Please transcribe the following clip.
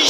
এই